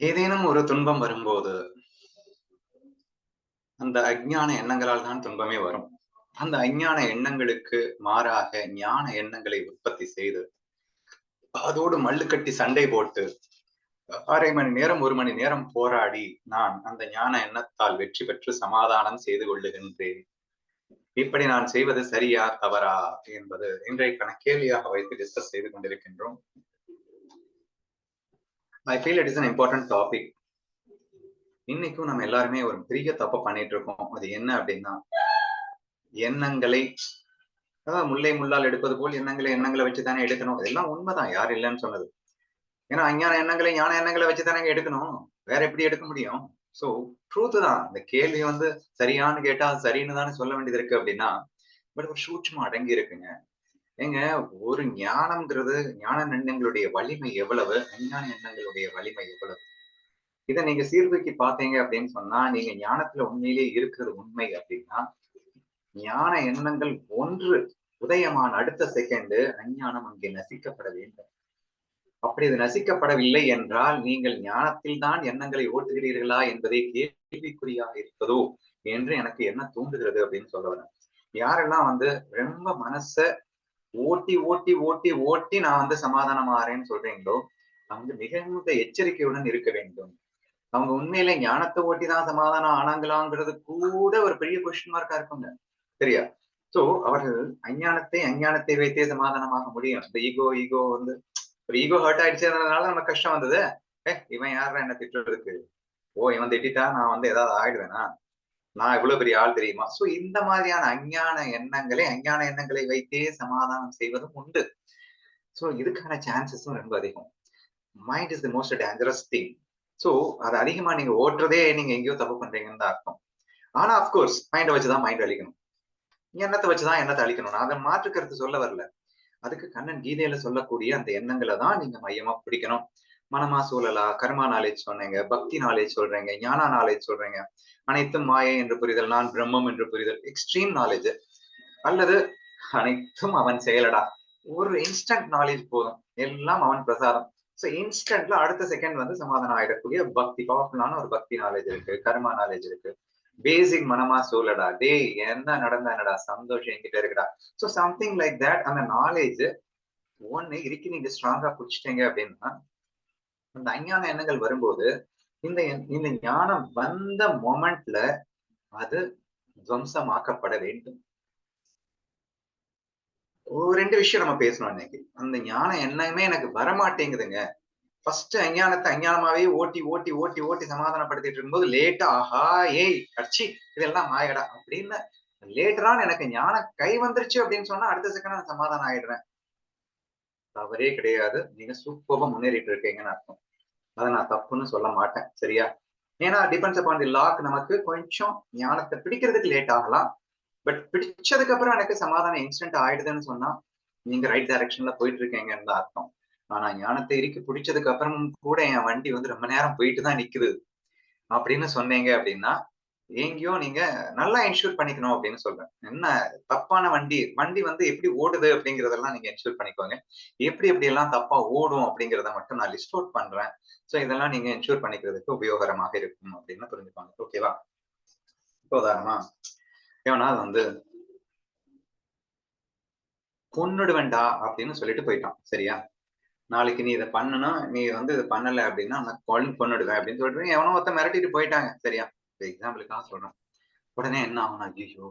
ஏதேனும் ஒரு துன்பம் வரும்போது அந்த அஞ்ஞான எண்ணங்களால் தான் துன்பமே வரும். அந்த அஞ்ஞான எண்ணங்களுக்கு மாறாக ஞான எண்ணங்களை உற்பத்தி செய்து அதோடு மல்லுக்கட்டி சண்டை போட்டு அரை மணி நேரம் ஒரு மணி நேரம் போராடி நான் அந்த ஞான எண்ணத்தால் வெற்றி பெற்று சமாதானம் செய்து கொள்ளுகின்றேன். இப்படி நான் செய்வது சரியா தவறா என்பது இன்றைக்கான கேள்வியாக வைத்து டிஸ்கஸ் செய்து கொண்டிருக்கின்றோம். I feel it is an important topic இன்னைக்கும் நம்ம எல்லாருமே ஒரு பெரிய தப்பை பண்ணிட்டு இருக்கோம் அது என்ன அப்படின்னா எண்ணங்களை அதாவது முல்லை முள்ளால் எடுப்பது போல் எண்ணங்களை எண்ணங்களை வச்சு தானே எடுக்கணும். அதெல்லாம் உண்மைதான் யார் இல்லைன்னு சொன்னது. ஏன்னா அஞ்ஞான எண்ணங்களை ஞான எண்ணங்களை வச்சு தானே எடுக்கணும். வேற எப்படி எடுக்க முடியும்? சோ ட்ரூத் தான். இந்த கேள்வி வந்து சரியான்னு கேட்டா சரின்னு தானே சொல்ல வேண்டியது இருக்கு அப்படின்னா பட் ஒரு சூட்சமா அடங்கி இருக்குங்க ஏங்க ஒரு ஞானம்ங்கிறது ஞான எண்ணங்களுடைய வலிமை எவ்வளவு? அஞ்ஞான எண்ணங்களுடைய வலிமை எவ்வளவு? இதை நீங்க சீர்தூக்கி பார்த்தீங்க அப்படின்னு சொன்னா நீங்க ஞானத்துல உண்மையிலேயே இருக்கிறது உண்மை அப்படின்னா ஞான எண்ணங்கள் ஒன்று உதயமான அடுத்த செகண்டு அஞ்ஞானம் அங்கே நசிக்கப்பட வேண்டும். அப்படி இது நசிக்கப்படவில்லை என்றால் நீங்கள் ஞானத்தில் தான் எண்ணங்களை ஓட்டுகிறீர்களா என்பதை கேள்விக்குறியாக இருப்பதோ என்று எனக்கு என்ன தூண்டுகிறது அப்படின்னு சொல்ல வரேன். யாரெல்லாம் வந்து ரொம்ப மனச ஓட்டி ஓட்டி ஓட்டி ஓட்டி நான் வந்து சமாதானம் ஆறேன்னு சொல்றீங்களோ மிக மிகுந்த எச்சரிக்கையுடன் இருக்க வேண்டும். அவங்க உண்மையில ஞானத்தை ஓட்டி தான் சமாதானம் ஆனாங்களாங்கிறது கூட ஒரு பெரிய கொஸ்டின் மார்க்கா இருக்குங்க. சரியா? சோ அவர்கள் அஞ்ஞானத்தை அஞ்ஞானத்தை வைத்தே சமாதானமாக முடியும். இந்த ஈகோ ஈகோ வந்து ஒரு ஈகோ ஹர்ட் ஆயிடுச்சதுனால நமக்கு கஷ்டம் வந்தது. ஏ இவன் யாரா என்ன திட்டுறதுக்கு? ஓ இவன் திட்டா நான் வந்து ஏதாவது ஆயிடுவேனா? நான் இவ்வளவு பெரிய ஆள் தெரியுமா? சோ இந்த மாதிரியான அஞ்ஞான எண்ணங்களை அஞ்ஞான எண்ணங்களை வைத்தே சமாதானம் செய்வதும் உண்டு. சோ இதுக்கான சான்சஸும் ரொம்ப அதிகம். Mind is the most dangerous thing so அது அதிகமா நீங்க ஓட்டுறதே நீங்க எங்கேயோ தப்பு பண்றீங்கன்னு தான் அர்த்தம். ஆனா அப்கோர்ஸ் மைண்டை வச்சுதான் மைண்ட் அழிக்கணும். எண்ணத்தை வச்சுதான் எண்ணத்தை அழிக்கணும் நான் அதை மாற்று கருத்து சொல்ல வரல. அதுக்கு கண்ணன் கீதையில சொல்லக்கூடிய அந்த எண்ணங்களை தான் நீங்க மையமா பிடிக்கணும். மனமா சூழலா? கர்மா நாலேஜ் சொன்னீங்க பக்தி நாலேஜ் சொல்றீங்க ஞானா நாலேஜ் சொல்றீங்க. அனைத்தும் மாயை என்று புரிதல் நான் பிரம்மம் என்று புரிதல் எக்ஸ்ட்ரீம் நாலேஜ் அல்லது அனைத்தும் அவன் செயலடா? ஒரு இன்ஸ்டன்ட் நாலேஜ் போதும். எல்லாம் அவன் பிரசாதம். ஸோ இன்ஸ்டன்ட்ல அடுத்த செகண்ட் வந்து சமாதானம் ஆகிடக்கூடிய பக்தி பவர்ஃபுல்லான ஒரு பக்தி நாலேஜ் இருக்கு கர்மா நாலேஜ் இருக்கு. பேசிக் மனமா சூழடா டேய் என்ன நடந்தா என்னடா? சந்தோஷம் என்கிட்ட இருக்குடா. ஸோ சம்திங் லைக் தட் அந்த நாலேஜ் ஒன்னு இருக்கு நீங்க ஸ்ட்ராங்கா பிடிச்சிட்டீங்க அப்படின்னா அந்த அஞ்ஞான எண்ணங்கள் வரும்போது இந்த இந்த ஞானம் வந்த மொமெண்ட்ல அது துவம்சமாக்கப்பட வேண்டும். ஒரு ரெண்டு விஷயம் நம்ம பேசணும் இன்னைக்கு. அந்த ஞான எண்ணமே எனக்கு வரமாட்டேங்குதுங்க. ஃபர்ஸ்ட் அஞ்ஞானத்தை அஞ்ஞானமாவே ஓட்டி ஓட்டி ஓட்டி ஓட்டி சமாதானப்படுத்திட்டு இருக்கும்போது லேட்டா ஆஹா ஏய் கட்சி இதெல்லாம் ஆயிடா அப்படின்னு லேட்டரான எனக்கு ஞானம் கை வந்துருச்சு அப்படின்னு சொன்னா அடுத்த செகண்ட் நான் சமாதானம் ஆயிடுறேன். தவறே கிடையாது. நீங்க சூப்பரா முன்னேறிட்டு இருக்கீங்கன்னு அர்த்தம். அதை நான் தப்புன்னு சொல்ல மாட்டேன் சரியா? ஏன்னா டிபெண்ட்ஸ் அப்பான் தி லாக் நமக்கு கொஞ்சம் ஞானத்தை பிடிக்கிறதுக்கு லேட் ஆகலாம். பட் பிடிச்சதுக்கு அப்புறம் எனக்கு சமாதானம் இன்ஸ்டன்ட் ஆயிடுதுன்னு சொன்னா நீங்க ரைட் டைரக்ஷன்ல போயிட்டு இருக்கீங்கன்னு தான் அர்த்தம். ஆனா ஞானத்தை இறுக்கி பிடிச்சதுக்கு அப்புறமும் கூட என் வண்டி வந்து ரொம்ப நேரம் போயிட்டு தான் நிக்குது. அப்படின்னு சொன்னீங்க அப்படின்னா எங்கேயோ நீங்க நல்லா இன்ஷூர் பண்ணிக்கணும் அப்படின்னு சொல்றேன். என்ன தப்பான வண்டி வண்டி வந்து எப்படி ஓடுது அப்படிங்கறதெல்லாம் நீங்க இன்ஷூர் பண்ணிக்கோங்க. எப்படி எப்படி எல்லாம் தப்பா ஓடும் அப்படிங்கறத மட்டும் நான் லிஸ்ட் அவுட் பண்றேன். ஸோ இதெல்லாம் நீங்க இன்சூர் பண்ணிக்கிறதுக்கு உபயோகரமாக இருக்கும் அப்படின்னு புரிஞ்சுப்பாங்க ஓகேவா இப்போ உதாரணமா அது வந்து பொண்ணுடுவண்டா அப்படின்னு சொல்லிட்டு போயிட்டான். சரியா? நாளைக்கு நீ இதை பண்ணணும். நீ வந்து இதை பண்ணல அப்படின்னா நான் கொழுந்து பொண்ணுடுவேன் அப்படின்னு சொல்லிட்டு எவனோ ஒருத்த மிரட்டிட்டு போயிட்டாங்க. சரியா? எக்ஸாம்பிளுக்காக சொல்றேன் உடனே என்ன ஆகும் ஐயோ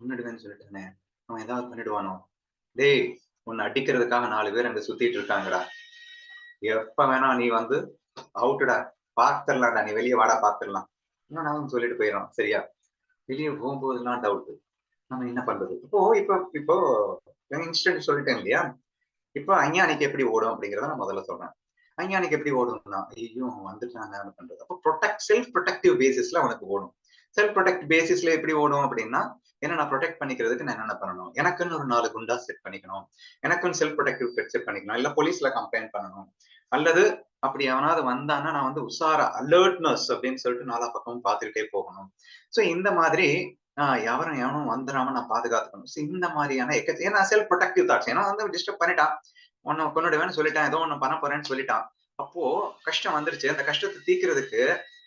முன்னிடுவேன்னு சொல்லிட்டானே அவன் ஏதாவது பண்ணிடுவானோ? டேய் உன்னை அடிக்கிறதுக்காக நாலு பேர் அங்க சுத்திட்டு இருக்காங்கடா. எப்ப வேணா நீ வந்து அவுட்டுடா பாத்துடலாம்டா நீ வெளியே வாடா பாத்துடலாம் இன்னும் நான் சொல்லிட்டு போயிடும் சரியா? வெளியே போகும்போதுலாம் டவுட் நம்ம என்ன பண்றது? இப்போ இப்போ இப்போ இன்ஸ்டன்ட் சொல்லிட்டேன் இல்லையா? இப்போ அஞ்ஞானிக்கு எப்படி ஓடும் அப்படிங்கிறத நான் முதல்ல சொல்றேன். அஞ்ஞானிக்கு எப்படி ஓடும்னா ஐயோ வந்துட்டாங்க பண்றது அப்போ ப்ரொடெக்ட் செல்ஃப் ப்ரொடெக்டிவ் பேசிஸ்ல அவனுக்கு ஓடும். செல்ஃப் ப்ரொடெக்ட் பேசிஸ்ல எப்படி ஓடும் அப்படின்னா என்ன நான் ப்ரொடெக்ட் பண்ணிக்கிறதுக்கு நான் என்னென்ன பண்ணணும்? எனக்குன்னு ஒரு நாலு குண்டா செட் பண்ணிக்கணும். எனக்குன்னு செல்ஃப் ப்ரொடெக்டிவ் பெட் செட் பண்ணிக்கணும். இல்ல போலீஸ்ல கம்ப்ளைண்ட் பண்ணணும். அல்லது அப்படி எவனாவது வந்தான்னா நான் வந்து உஷாரா அலர்ட்னஸ் அப்படின்னு சொல்லிட்டு நாலா பக்கமும் பார்த்துக்கிட்டே போகணும். ஸோ இந்த மாதிரி எவரும் எவனும் வந்துடாம நான் பாதுகாத்துக்கணும். ஸோ இந்த மாதிரியான எக்க ஏன்னா செல்ஃப் ப்ரொடெக்டிவ் தாட்ஸ் ஏன்னா வந்து டிஸ்டர்ப் பண்ணிட்டான். உன்னை கொண்டுடுவேன்னு சொல்லிட்டான் ஏதோ ஒன்று பண்ண போறேன்னு சொல்லிட்டான். அப்போ கஷ்டம் வந்துருச்சு. அந்த கஷ்டத்தை தீக்கிறதுக்கு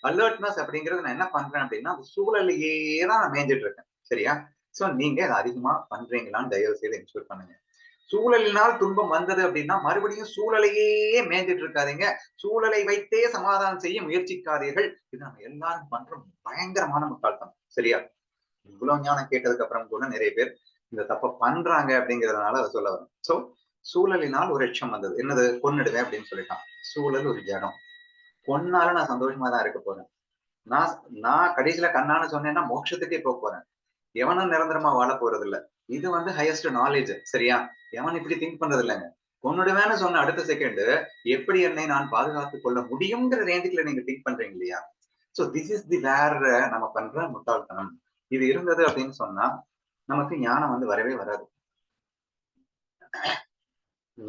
அலர்ட்னஸ் அப்படிங்கறது நான் என்ன பண்றேன் அப்படின்னா அந்த சூழலையே தான் நான் மேய்ஞ்சிட்டு இருக்கேன். சரியா? சோ நீங்க அதை அதிகமா பண்றீங்களான்னு தயவு செய்து இன்ஸ்பெக்ட் பண்ணுங்க. சூழலினால் துன்பம் வந்தது அப்படின்னா மறுபடியும் சூழலையே மேய்ஞ்சிட்டு இருக்காதீங்க. சூழலை வைத்தே சமாதானம் செய்ய முயற்சிக்காதீர்கள். இது நம்ம எல்லாரும் பண்ற பயங்கரமான முட்டாள்தனம். சரியா? இவ்வளவு ஞானம் கேட்டதுக்கு அப்புறம் கூட நிறைய பேர் இந்த தப்ப பண்றாங்க அப்படிங்கறதுனால அதை சொல்ல வரேன். சோ சூழலினால் ஒரு எச்சம் வந்தது. என்னது? கொன்னுடுவேன் அப்படின்னு சொல்லிட்டான். சூழல் ஒரு ஜடம் கொன்னால நான் சந்தோஷமா தான் இருக்க போறேன். நான் நான் கடைசியில கண்ணான்னு சொன்னேன்னா மோட்சத்துக்கே போக போறேன். எவனும் நிரந்தரமா வாழ போறது இல்ல இது வந்து ஹையஸ்ட் நாலேஜ் சரியா? எவன் இப்படி திங்க் பண்றது இல்லைங்க கொன்னுடுவேன்னு சொன்ன அடுத்த செகண்ட் எப்படி என்னை நான் பாதுகாத்துக் கொள்ள முடியுங்கிற ரேஞ்சுக்குள்ள நீங்க திங்க் பண்றீங்க இல்லையா? சோ திஸ் இஸ் தி வேற நம்ம பண்ற முட்டாள்தனம். இது இருந்தது அப்படின்னு சொன்னா நமக்கு ஞானம் வந்து வரவே வராது.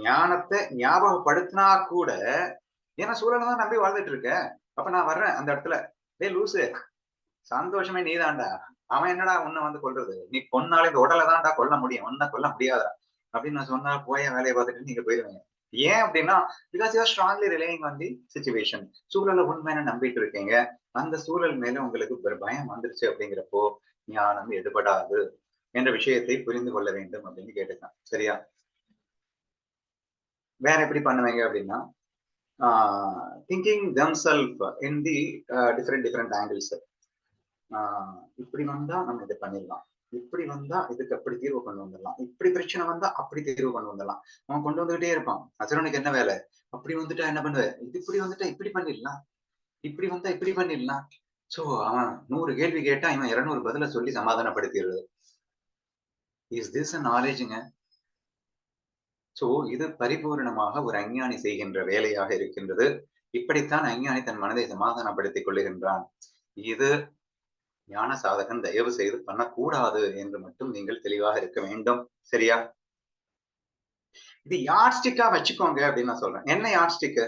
ஞானத்தை ஞாபகப்படுத்தினா கூட ஏன்னா சூழலை தான் நம்பி வாழ்ந்துட்டு இருக்க. அப்ப நான் வர்றேன் அந்த இடத்துல. டேய் லூசு சந்தோஷமே நீதான்டா. அவன் என்னடா உன்னை வந்து கொல்றது? நீ கொன்னாலே இந்த உடலை தான்டா கொல்ல முடியும். உன்னை கொல்ல முடியாதா அப்படின்னு நான் சொன்னா போய் வேலையை பார்த்துட்டு நீங்க போயிருவீங்க. ஏன் அப்படின்னா பிகாஸ் யூஆர் ஸ்ட்ராங்லி ரிலேயிங் வந்து சுச்சுவேஷன் சூழலை உண்மையான நம்பிட்டு இருக்கீங்க. அந்த சூழல் மேல உங்களுக்கு ஒரு பயம் வந்துருச்சு அப்படிங்கிறப்போ ஞானம் எடுபடாது என்ற விஷயத்தை புரிந்து கொள்ள வேண்டும் அப்படின்னு கேட்டுக்கலாம் சரியா? வேற எப்படி பண்ணுவீங்க அப்படின்னா thinking them self in the different different angles இப்படி வந்தா நம்ம இதை பண்ணிடலாம். இப்படி வந்தா இதுக்கு அப்படி தீர்வு கொண்டு வந்துடலாம். இப்படி பிரச்சனை வந்தா அப்படி தீர்வு கொண்டு வந்துடலாம். அவன் கொண்டு வந்துகிட்டே இருப்பான். அசுரனுக்கு என்ன வேலை? அப்படி வந்துட்டா என்ன பண்ணுவ? இது இப்படி வந்துட்டா இப்படி பண்ணிடலாம். இப்படி வந்தா இப்படி பண்ணிடலாம். சோ அவன் நூறு கேள்வி கேட்டா இவன் இருநூறு பதில சொல்லி சமாதானப்படுத்திடுறது. இஸ் திஸ் அ நாலேஜுங்க சோ இது பரிபூர்ணமாக ஒரு அஞ்ஞானி செய்கின்ற வேலையாக இருக்கின்றது. இப்படித்தான் அஞ்ஞானி தன் மனதை சமாதானப்படுத்திக் கொள்ளுகின்றான். இது ஞான சாதகன் தயவு செய்து பண்ணக்கூடாது என்று மட்டும் நீங்கள் தெளிவாக இருக்க வேண்டும். சரியா? இது யார்ஸ்டிக்கா வச்சுக்கோங்க அப்படின்னு நான் சொல்றேன். என்ன யார்ஸ்டிக்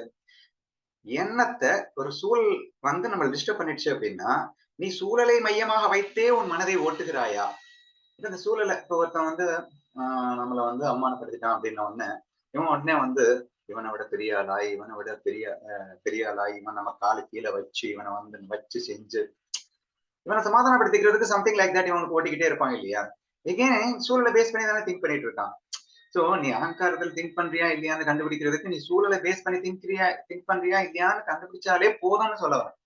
எண்ணத்தை ஒரு சூழல் வந்து நம்ம டிஸ்டர்ப் பண்ணிடுச்சு அப்படின்னா நீ சூழலை மையமாக வைத்தே உன் மனதை ஓட்டுகிறாயா? இந்த சூழலை இப்போ ஒருத்தன் வந்து நம்மளை வந்து அவமானப்படுத்திட்டான் அப்படின்ன உடனே இவன் உடனே வந்து இவனை விட பெரிய ஆளாய் இவனை விட பெரிய பெரிய ஆளாய் இவன் நம்ம காலு கீழே வச்சு இவனை வந்து வச்சு செஞ்சு இவனை சமாதானப்படுத்திக்கிறதுக்கு சம்திங் லைக் தட் இவனுக்கு ஓட்டிக்கிட்டே இருப்பாங்க இல்லையா? எகேன் சூழலை பேஸ் பண்ணி தானே திங்க் பண்ணிட்டு இருக்கான். சோ நீ அகங்காரத்தில் திங்க் பண்றியா இல்லையான்னு கண்டுபிடிக்கிறதுக்கு நீ சூழலை பேஸ் பண்ணி திங்க்றியா திங்க் பண்றியா இல்லையான்னு கண்டுபிடிச்சாலே போதும்னு சொல்ல வரேன்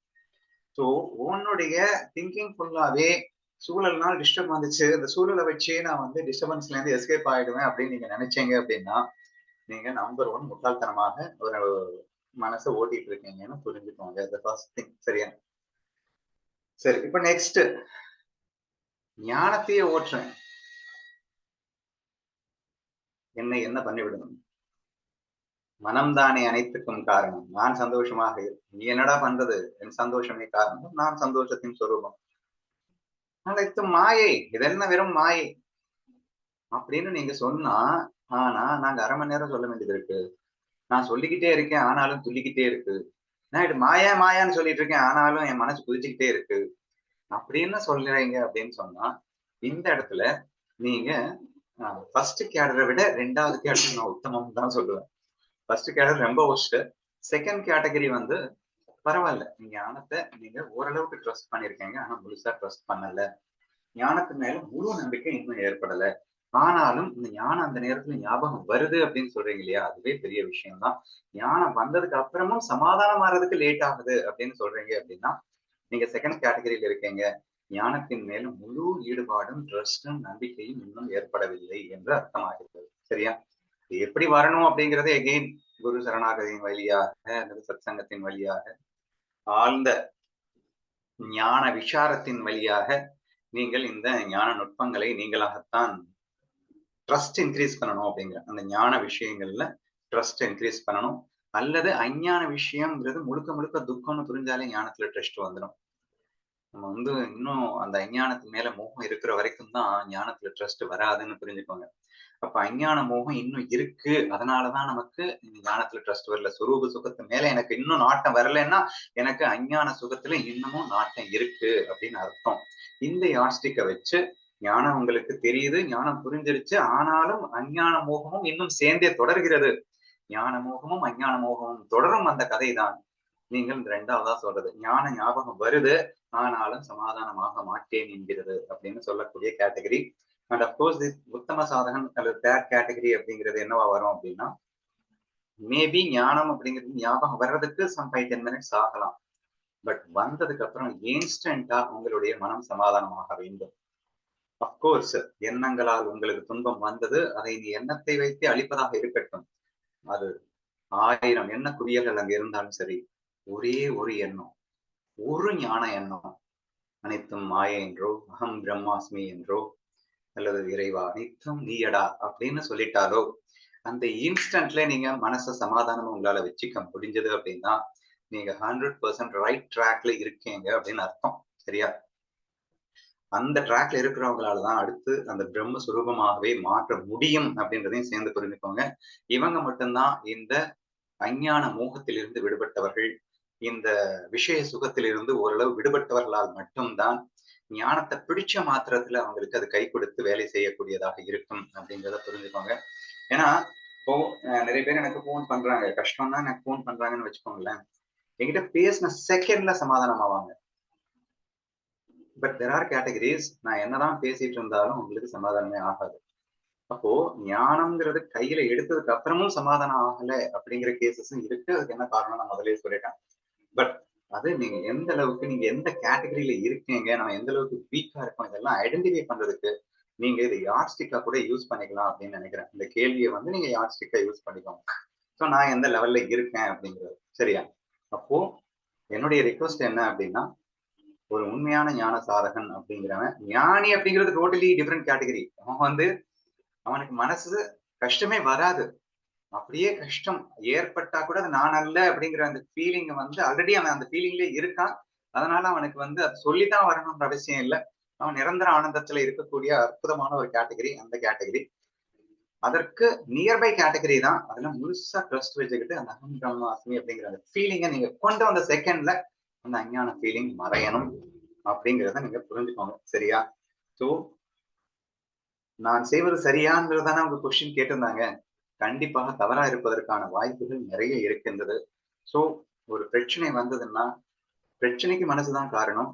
சோ உன்னுடைய திங்கிங் ஃபுல்லாவே சூழல்னால் டிஸ்டர்ப் வந்துச்சு. அந்த சூழலை வச்சு நான் வந்து டிஸ்டர்பன்ஸ்ல இருந்து எஸ்கேப் ஆயிடுவேன் அப்படின்னு நீங்க நினைச்சீங்க அப்படின்னா நீங்க நம்பர் ஒன் முட்டாள்தனமாக ஒரு மனசை ஓட்டிட்டு இருக்கீங்கன்னு புரிஞ்சுக்கோங்க. ஃபர்ஸ்ட் திங் சரியா? சரி இப்ப நெக்ஸ்ட் ஞானத்தையே ஓட்டுறேன். என்னை என்ன பண்ணிவிடணும்? மனம்தானே அனைத்துக்கும் காரணம். நான் சந்தோஷமாக நீ என்னடா பண்றது? என் சந்தோஷமே காரணம். நான் சந்தோஷத்தின் சொரூபம். அனைத்து மாயை இதென்ன வெறும் மாயை? அப்படின்னு நீங்க சொன்னா ஆனா நாங்க அரை மணி நேரம் சொல்ல வேண்டியது இருக்கு. நான் சொல்லிக்கிட்டே இருக்கேன் ஆனாலும் துள்ளிக்கிட்டே இருக்கு. நான் இது மாயா மாயான்னு சொல்லிட்டு இருக்கேன் ஆனாலும் என் மனசு குதிச்சுக்கிட்டே இருக்கு. அப்படின்னு சொல்றீங்க அப்படின்னு சொன்னா இந்த இடத்துல நீங்க ஃபர்ஸ்ட் கேடரை விட ரெண்டாவது கேடர் நான் உத்தமம் தான் சொல்லுவேன். ஃபர்ஸ்ட் கேடர் ரொம்ப ஒஸ்ட் செகண்ட் கேட்டகரி வந்து பரவாயில்ல. நீங்க ஞானத்தை நீங்க ஓரளவுக்கு ட்ரஸ்ட் பண்ணிருக்கீங்க ஆனா முழுசா ட்ரஸ்ட் பண்ணல. ஞானத்து மேல முழு நம்பிக்கை இன்னும் ஏற்படல. ஆனாலும் இந்த ஞானம் அந்த நேரத்துல ஞாபகம் வருது அப்படின்னு சொல்றீங்க இல்லையா? அதுவே பெரிய விஷயம் தான் ஞானம் வந்ததுக்கு அப்புறமும் சமாதானம் ஆறதுக்கு லேட் ஆகுது அப்படின்னு சொல்றீங்க அப்படின்னா நீங்க செகண்ட் கேட்டகரியில இருக்கீங்க. ஞானத்தின் மேலும் முழு ஈடுபாடும் ட்ரஸ்டும் நம்பிக்கையும் இன்னும் ஏற்படவில்லை என்று அர்த்தமாகிறது. சரியா? எப்படி வரணும் அப்படிங்கறதே எகெயின் குரு சரணாகதியின் வழியாக அல்லது சத்சங்கத்தின் வழியாக ஆழ்ந்த ஞான விசாரத்தின் வழியாக நீங்கள் இந்த ஞான நுட்பங்களை நீங்களாகத்தான் ட்ரஸ்ட் இன்க்ரீஸ் பண்ணணும் அப்படிங்கிற அந்த ஞான விஷயங்கள்ல ட்ரஸ்ட் இன்க்ரீஸ் பண்ணணும். அல்லது அஞ்ஞான விஷயம்ங்கிறது முழுக்க முழுக்க துக்கம்னு புரிஞ்சாலே ஞானத்துல ட்ரஸ்ட் வந்துடும் நம்ம வந்து இன்னும் அந்த அஞ்ஞானத்து மேல மோகம் இருக்கிற வரைக்கும் தான் ஞானத்துல ட்ரஸ்ட் வராதுன்னு புரிஞ்சுக்கோங்க. அப்ப அஞ்ஞான மோகம் இன்னும் இருக்கு. அதனாலதான் நமக்கு இந்த ஞானத்துல ட்ரஸ்ட் வரல. சுரூப சுகத்து மேல எனக்கு இன்னும் நாட்டம் வரலன்னா எனக்கு அஞ்ஞான சுகத்துல இன்னமும் நாட்டம் இருக்கு அப்படின்னு அர்த்தம். இந்த யாஸ்டிக்கை வச்சு ஞானம் உங்களுக்கு தெரியுது ஞானம் புரிஞ்சிருச்சு. ஆனாலும் அஞ்ஞான மோகமும் இன்னும் சேர்ந்தே தொடர்கிறது. ஞான மோகமும் அஞ்ஞான மோகமும் தொடரும் அந்த கதை தான் நீங்கள் ரெண்டாவதா சொல்றது. ஞான ஞாபகம் வருது ஆனாலும் சமாதானமாக மாட்டேன் என்கிறது அப்படின்னு சொல்லக்கூடிய கேட்டகரி அண்ட் அப்கோர்ஸ் உத்தம சாதகன் அல்லது தேர்ட் கேட்டகரி அப்படிங்கிறது என்னவா வரும் அப்படின்னா மேபி ஞானம் அப்படிங்கிறது ஞாபகம் வர்றதுக்கு சம் ஃபைவ் டென் மினிட்ஸ் ஆகலாம். பட் வந்ததுக்கு அப்புறம் இன்ஸ்டன்டா உங்களுடைய மனம் சமாதானமாக வேண்டும். அப்கோர்ஸ் எண்ணங்களால் உங்களுக்கு துன்பம் வந்தது அதை நீ எண்ணத்தை வைத்து அழிப்பதாக இருக்கட்டும். அது ஆயிரம் எண்ண குவியல்கள் அங்க இருந்தாலும் சரி ஒரே ஒரு எண்ணம் ஒரு ஞான எண்ணம். அனைத்தும் மாய என்றோ அகம் பிரம்மாஸ்மி என்றோ அல்லது இறைவா அனைத்தும் நீயடா அப்படின்னு சொல்லிட்டாலோ அந்த இன்ஸ்டன்ட்ல நீங்க மனச சமாதானமா உங்களால வச்சுக்க முடிஞ்சது அப்படின்னா நீங்க ஹண்ட்ரட் பர்சன்ட் ரைட் ட்ராக்ல இருக்கீங்க அப்படின்னு அர்த்தம். சரியா? அந்த ட்ராக்ல இருக்கிறவங்களால தான் அடுத்து அந்த பிரம்ம சுரூபமாகவே மாற்ற முடியும் அப்படின்றதையும் சேர்ந்து புரிஞ்சுக்கோங்க. இவங்க மட்டும்தான் இந்த அஞ்ஞான மோகத்திலிருந்து விடுபட்டவர்கள் இந்த விஷய சுகத்திலிருந்து ஓரளவு விடுபட்டவர்களால் மட்டும்தான் ஞானத்தை பிடிச்ச மாத்திரத்துல அவங்களுக்கு அது கை கொடுத்து வேலை செய்யக்கூடியதாக இருக்கும் அப்படிங்கிறத புரிஞ்சுக்கோங்க. ஏன்னா இப்போ நிறைய பேர் எனக்கு போன் பண்றாங்க. கஷ்டம்னா எனக்கு போன் பண்றாங்கன்னு வச்சுக்கோங்களேன். என்கிட்ட பேசின செகண்ட்ல சமாதானம் ஆவாங்க பட் தெர் ஆர் கேட்டகரிஸ் நான் என்னதான் பேசிட்டு இருந்தாலும் உங்களுக்கு சமாதானமே ஆகாது. அப்போ ஞானம்ங்கிறது கையில எடுத்ததுக்கு அப்புறமும் சமாதானம் ஆகல அப்படிங்கிற கேசஸும் இருக்கு. அதுக்கு என்ன காரணம் நான் முதலே சொல்லிட்டேன். பட் அது நீங்க எந்த அளவுக்கு நீங்க எந்த கேட்டகரியில இருக்கீங்க நம்ம எந்த அளவுக்கு வீக்கா இருக்கோம் இதெல்லாம் ஐடென்டிஃபை பண்றதுக்கு நீங்க யார் யார்ஸ்டிக்கா கூட யூஸ் பண்ணிக்கலாம் அப்படின்னு நினைக்கிறேன். இந்த கேள்வியை வந்து நீங்க யார்ஸ்டிக்கா யூஸ் பண்ணிக்கோங்க. ஸோ நான் எந்த லெவல்ல இருக்கேன் அப்படிங்கிறது. சரியா? அப்போ என்னுடைய ரிக்வஸ்ட் என்ன அப்படின்னா ஒரு உண்மையான ஞான சாதகன் அப்படிங்கிறவன் ஞானி அப்படிங்கிறது டோட்டலி டிஃப்ரெண்ட் கேட்டகரி அவன் வந்து அவனுக்கு மனசு கஷ்டமே வராது. அப்படியே கஷ்டம். ஏற்பட்டா கூட அது நான் அல்ல அப்படிங்கிற அந்த ஃபீலிங் வந்து ஆல்ரெடி அவன் அந்த ஃபீலிங்ல இருக்கான். அதனால அவனுக்கு வந்து அது சொல்லித்தான் வரணும்ன்ற அவசியம் இல்லை. அவன் நிரந்தர ஆனந்தத்துல இருக்கக்கூடிய அற்புதமான ஒரு கேட்டகரி அந்த கேட்டகரி அதற்கு நியர்பை கேட்டகரி தான் அதுல முழுசா ட்ரஸ்ட் வச்சுக்கிட்டு அந்த அகம் பிரம்மாஸ்மி அப்படிங்கிற அந்த ஃபீலிங்கை நீங்க கொண்டு வந்த செகண்ட்ல அந்த அஞ்ஞான ஃபீலிங் மறையணும் அப்படிங்கிறத நீங்க புரிஞ்சுக்கோங்க. சரியா? ஸோ நான் செய்வது சரியான்றதான அவங்க கொஸ்டின் கேட்டிருந்தாங்க. கண்டிப்பாக தவறா இருப்பதற்கான வாய்ப்புகள் நிறைய இருக்கின்றது. ஸோ ஒரு பிரச்சனை வந்ததுன்னா பிரச்சனைக்கு மனசுதான் காரணம்.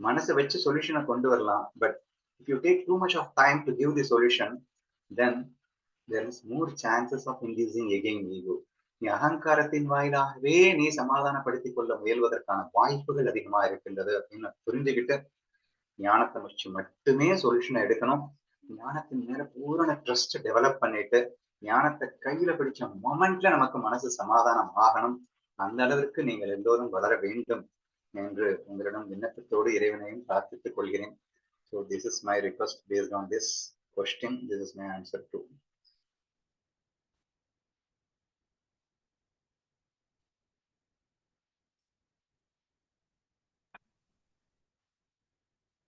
மனசை வச்சு சொல்யூஷனை கொண்டு வரலாம். But if you take too much of time to give the solution then there is more chances of inducing again ego நீ அகங்காரத்தின் வாயிலாகவே நீ சமாதானப்படுத்திக் கொள்ள முயல்வதற்கான வாய்ப்புகள் அதிகமா இருக்கின்றது அப்படின்னு புரிஞ்சுக்கிட்டு ஞானத்தை வச்சு மட்டுமே சொல்யூஷனை எடுக்கணும். ஞானத்தின் மேல பூரண ட்ரஸ்ட் டெவலப் பண்ணிட்டு ஞானத்தை கையில பிடிச்ச மொமெண்ட்ல நமக்கு மனசு சமாதானம் ஆகணும் அந்த அளவிற்கு நீங்கள் எல்லோரும் வளர வேண்டும் என்று உங்களிடம் விண்ணப்பத்தோடு இறைவனையும் பிரார்த்தித்துக் கொள்கிறேன். So this is my request based on this question this is my answer to